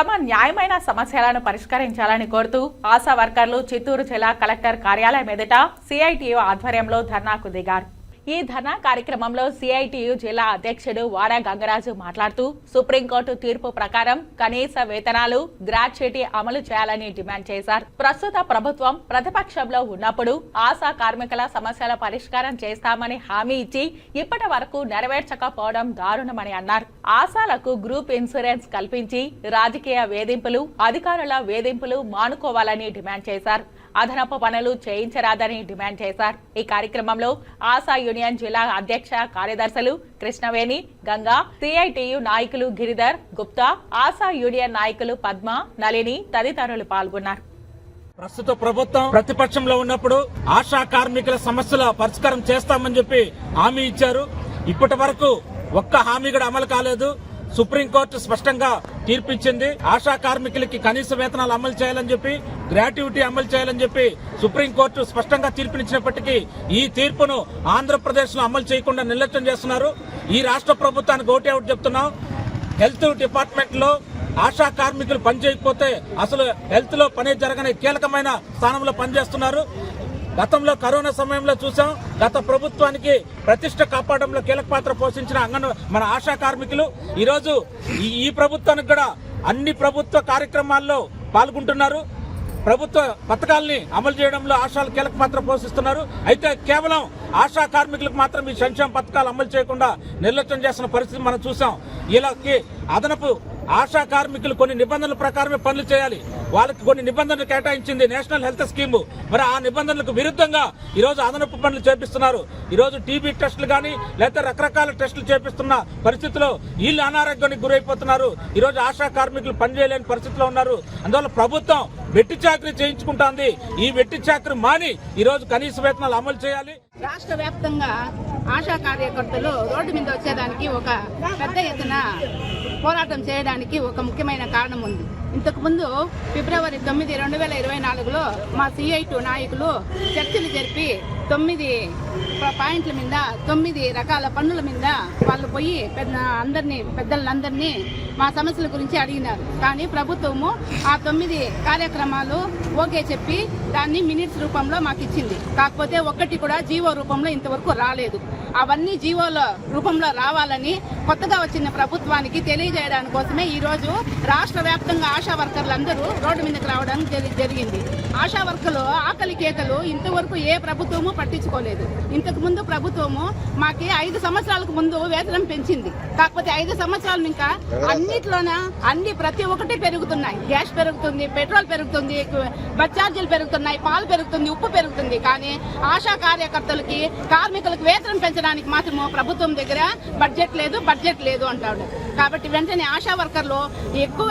తమ న్యాయమైన సమస్యలను పరిష్కరించాలని కోరుతూ ఆశా వర్కర్లు చిత్తూరు జిల్లా కలెక్టర్ కార్యాలయం ఎదుట సిఐటియు ఆధ్వర్యంలో ధర్నాకు దిగారు. ఈ ధర్నా కార్యక్రమంలో సిఐటియు జిల్లా అధ్యక్షుడు వాడా గంగరాజు మాట్లాడుతూ సుప్రీంకోర్టు తీర్పు ప్రకారం కనీస వేతనాలు గ్రాట్యుటీ అమలు చేయాలని డిమాండ్ చేశారు. ప్రస్తుత ప్రభుత్వం ప్రతిపక్షంలో ఉన్నప్పుడు ఆశా కార్మికుల సమస్యల పరిష్కారం చేస్తామని హామీ ఇచ్చి ఇప్పటి వరకు నెరవేర్చకపోవడం దారుణమని అన్నారు. ఆశాలకు గ్రూప్ ఇన్సూరెన్స్ కల్పించి రాజకీయ వేధింపులు అధికారుల వేధింపులు మానుకోవాలని డిమాండ్ చేశారు. అదనపు పనులు చేయించరాదని డిమాండ్ చేశారు. ఈ కార్యక్రమంలో ఆశా యూనియన్ జిల్లా అధ్యక్ష కార్యదర్శులు కృష్ణవేణి గంగా సిఐటియు నాయకులు గిరిధర్ గుప్తా ఆశా యూనియన్ నాయకులు పద్మ నళిని తదితరులు పాల్గొన్నారు. ప్రస్తుత ప్రభుత్వం ప్రతిపక్షంలో ఉన్నప్పుడు ఆశా కార్మికుల సమస్యల పరిష్కారం చేస్తామని చెప్పి హామీ ఇచ్చారు. ఇప్పటి వరకు ఒక్క హామీ కూడా అమలు కాలేదు. సుప్రీంకోర్టు స్పష్టంగా తీర్పిచ్చింది. ఆశా కార్మికులకి కనీస వేతనాలు అమలు చేయాలని చెప్పి గ్రాట్యుటీ అమలు చేయాలని చెప్పి సుప్రీంకోర్టు స్పష్టంగా తీర్పునిచ్చినప్పటికీ ఈ తీర్పును ఆంధ్రప్రదేశ్లో అమలు చేయకుండా నిర్లక్ష్యం చేస్తున్నారు. ఈ రాష్ట్ర ప్రభుత్వానికి ఓటే అవుట్ చెప్తున్నాం. హెల్త్ డిపార్ట్మెంట్లో ఆశా కార్మికులు పనిచేయకపోతే అసలు హెల్త్లో పని జరగని కీలకమైన స్థానంలో పనిచేస్తున్నారు. గతంలో కరోనా సమయంలో చూసాం గత ప్రభుత్వానికి ప్రతిష్ట కాపాడంలో కీలక పాత్ర పోషించిన అంగన్ మన ఆశా కార్మికులు ఈరోజు ఈ ప్రభుత్వానికి కూడా అన్ని ప్రభుత్వ కార్యక్రమాల్లో పాల్గొంటున్నారు. ప్రభుత్వ పథకాల్ని అమలు చేయడంలో ఆశాలు కీలక పాత్ర పోషిస్తున్నారు. అయితే కేవలం ఆశా కార్మికులకు మాత్రం ఈ సంక్షేమ పథకాలు అమలు చేయకుండా నిర్లక్ష్యం చేసిన పరిస్థితి మనం చూసాం. వీళ్ళకి అదనపు ఆశా కార్మికులు కొన్ని నిబంధనల ప్రకారమే పనులు చేయాలి. వాళ్ళకి కొన్ని నిబంధనలు కేటాయించింది నేషనల్ హెల్త్ స్కీమ్. మరి ఆ నిబంధనలకు విరుద్ధంగా ఈరోజు అదనపు పనులు చేపిస్తున్నారు. ఈరోజు టీబీ టెస్టులు కానీ లేకపోతే రకరకాల టెస్టులు చేపిస్తున్న పరిస్థితిలో వీళ్ళు అనారోగ్యానికి గురైపోతున్నారు. ఈరోజు ఆశా కార్మికులు పనిచేయలేని పరిస్థితిలో ఉన్నారు. అందువల్ల ప్రభుత్వం వెట్టి చాకరీ చేయించుకుంటోంది. ఈ వెట్టి చాకరీ మాని ఈరోజు కనీస వేతనాలు అమలు చేయాలి. రాష్ట్ర వ్యాప్తంగా ఆశా కార్యకర్తలు రోడ్డు మీద వచ్చేదానికి ఒక పెద్ద ఎత్తున పోరాటం చేయడానికి ఒక ముఖ్యమైన కారణం ఉంది. ఇంతకు ముందు ఫిబ్రవరి తొమ్మిది రెండు వేల ఇరవై నాలుగులో మా సిఐటు నాయకులు చర్చలు జరిపి తొమ్మిది పాయింట్ల మీద తొమ్మిది రకాల పన్నుల మీద వాళ్ళు పోయి పెద్ద అందరినీ పెద్దలందరినీ మా సమస్యల గురించి అడిగినారు. కానీ ప్రభుత్వము ఆ తొమ్మిది కార్యక్రమాలు ఓకే చెప్పి దాన్ని మినిట్స్ రూపంలో మాకు ఇచ్చింది. కాకపోతే ఒక్కటి కూడా జీవో రూపంలో ఇంతవరకు రాలేదు. అవన్నీ జీవోల రూపంలో రావాలని కొత్తగా వచ్చిన ప్రభుత్వానికి తెలియజేయడానికి కోసమే ఈరోజు రాష్ట్ర వ్యాప్తంగా ఆశా వర్కర్లందరూ రోడ్డు మీదకి రావడం జరిగింది. ఆశా వర్కర్లు ఆకలి కేకలు ఇంతవరకు ఏ ప్రభుత్వము పట్టించుకోలేదు. ఇంతకు ముందు ప్రభుత్వము మాకి ఐదు సంవత్సరాలకు ముందు వేతనం పెంచింది. కాకపోతే ఐదు సంవత్సరాలు ఇంకా అన్నిట్లోన అన్ని ప్రతి ఒక్కటి పెరుగుతున్నాయి. గ్యాస్ పెరుగుతుంది పెట్రోల్ పెరుగుతుంది బస్ ఛార్జీలు పెరుగుతున్నాయి పాలు పెరుగుతుంది ఉప్పు పెరుగుతుంది. కానీ ఆశా కార్యకర్తలకి కార్మికులకు వేతనం పెంచడానికి మాత్రము ప్రభుత్వం దగ్గర బడ్జెట్ లేదు బడ్జెట్ లేదు అంటాడు. కాబట్టి వెంటనే ఆశా వర్కర్లు ఎక్కువ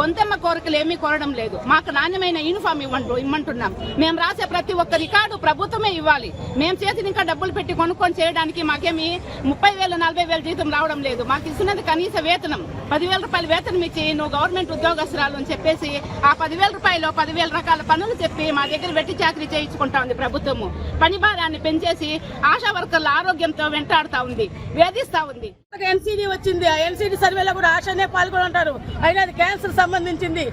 గొంతెమ్మ కోరికలు ఏమీ కోరడం లేదు. మాకు నాణ్యమైన యూనిఫామ్ ఇవ్వండు ఇమ్మంటున్నాం. మేము రాసే ప్రతి ఒక్క రికార్డు ప్రభుత్వమే ఇవ్వాలి. మేము చేసిన ఇంకా డబ్బులు పెట్టి కొనుక్కొని చేయడానికి మాకేమి ముప్పై వేలు నలభై వేలు జీతం రావడం లేదు. మాకు ఇస్తున్నది కనీస వేతనం. పదివేల రూపాయల వేతనం ఇచ్చి నువ్వు గవర్నమెంట్ ఉద్యోగస్తురాలు అని చెప్పేసి ఆ పదివేల రూపాయలు పదివేల రకాల పనులు చెప్పి మా దగ్గర వెట్టి చాకరీ చేయించుకుంటా ఉంది ప్రభుత్వము. పని భారాన్ని పెంచేసి ఆశా వర్కర్ల ఆరోగ్యంతో వెంటాడుతా ఉంది. వేధిస్తా ఉంది. ఎన్సీడీ వచ్చింది. ఆ ఎన్సీడీ సర్వేలో కూడా ఆశనే పాల్గొని ఉంటారు అయినా అది క్యాన్సర్ సంబంధించింది.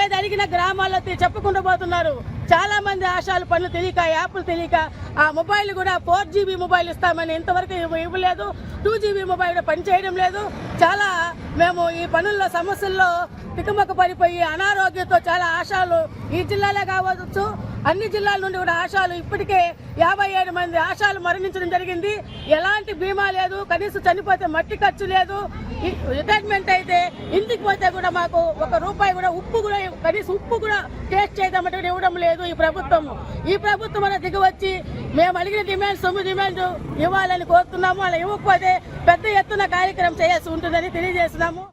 ఏది అడిగినా గ్రామాల్లో చెప్పుకుంటూ పోతున్నారు. చాలా మంది ఆశాలు పనులు తెలియక యాప్లు తెలియక ఆ మొబైల్ కూడా ఫోర్ జీబీ మొబైల్ ఇస్తామని ఇంతవరకు ఇవ్వ- ఇవ్వలేదు. టూ జీబీ మొబైల్ కూడా పనిచేయడం లేదు. చాలా మేము ఈ పనుల్లో సమస్యల్లో తికమక పడిపోయి అనారోగ్యంతో చాలా ఆశాలు ఈ జిల్లాలే కావచ్చు. అన్ని జిల్లాల నుండి కూడా ఆశాలు ఇప్పటికే యాభై ఏడు మంది ఆశాలు మరణించడం జరిగింది. ఎలాంటి బీమా లేదు కనీసం చనిపోతే మట్టి ఖర్చు లేదు. రిటైర్మెంట్ అయితే ఇంటికి పోతే కూడా మాకు ఒక రూపాయి కూడా ఉప్పు కూడా కనీసం ఉప్పు కూడా టేస్ట్ చేద్దామంటే ఇవ్వడం లేదు ఈ ప్రభుత్వం. ఈ ప్రభుత్వం అనేది దిగివచ్చి మేము అడిగిన డిమాండ్ సొమ్ము డిమాండ్ ఇవ్వాలని కోరుతున్నాము. అలా ఇవ్వకపోతే పెద్ద ఎత్తున కార్యక్రమం చేయాల్సి ఉంటుందని తెలియజేస్తున్నాము.